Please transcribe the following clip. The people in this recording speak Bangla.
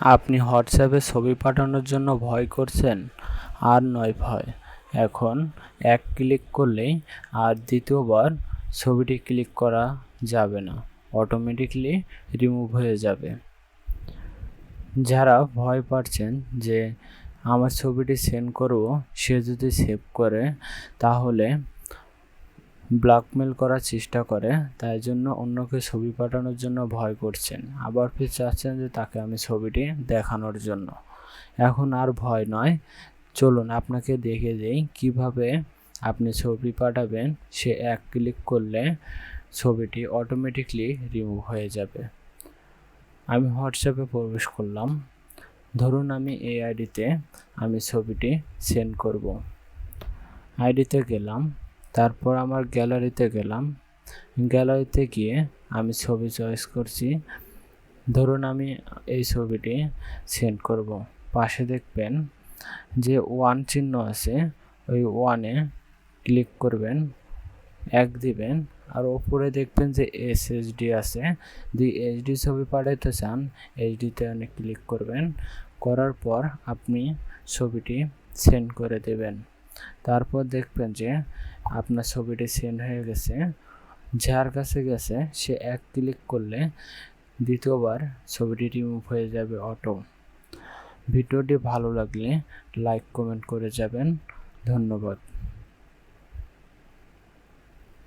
আপনি হোয়াটসঅ্যাপে ছবি পাঠানোর জন্য ভয় করছেন? আর নয় ভয়। এখন এক ক্লিক করলেই আর দ্বিতীয়বার ছবিটি ক্লিক করা যাবে না। অটোমেটিকলি রিমুভ হয়ে যাবে। যারা ভয় পাচ্ছেন যে, আমার ছবিটি সেন্ড করব, সে যদি সেভ করে, তাহলে ব্ল্যাকমেল করার চেষ্টা করে, তাই জন্য অন্যকে ছবি পাঠানোর জন্য ভয় করছেন। আবার ফির চাচ্ছেন যে তাকে আমি ছবিটি দেখানোর জন্য। এখন আর ভয় নয়। চলুন আপনাকে দেখে দেই কীভাবে আপনি ছবি পাঠাবেন। সে এক ক্লিক করলে ছবিটি অটোমেটিকলি রিমুভ হয়ে যাবে। আমি হোয়াটসঅ্যাপে প্রবেশ করলাম। ধরুন আমি এই আইডিতে আমি ছবিটি সেন্ড করব। আইডিতে গেলাম। তারপর আমার গ্যালারিতে গেলাম। গ্যালারিতে গিয়ে আমি ছবি চয়েস করছি। ধরুন আমি এই ছবিটি সেন্ড করব। পাশে দেখবেন যে ওয়ান চিহ্ন আছে, ওই ওয়ানে ক্লিক করবেন, এক দিবেন, আর ওপরে দেখবেন যে এসএসডি আছে। যদি এইচডি ছবি পাঠাইতে চান এইচডিতে অনেক ক্লিক করবেন। করার পর আপনি ছবিটি সেন্ড করে দেবেন। তারপর দেখবেন যে আপনার ছবিটি সেন্ড হয়ে গেছে। যার কাছে গেছে, সে এক ক্লিক করলে দ্বিতীয়বার ছবিটি রিমুভ হয়ে যাবে অটো ভিডিওটি ভালো লাগলে লাইক কমেন্ট করে যাবেন। ধন্যবাদ।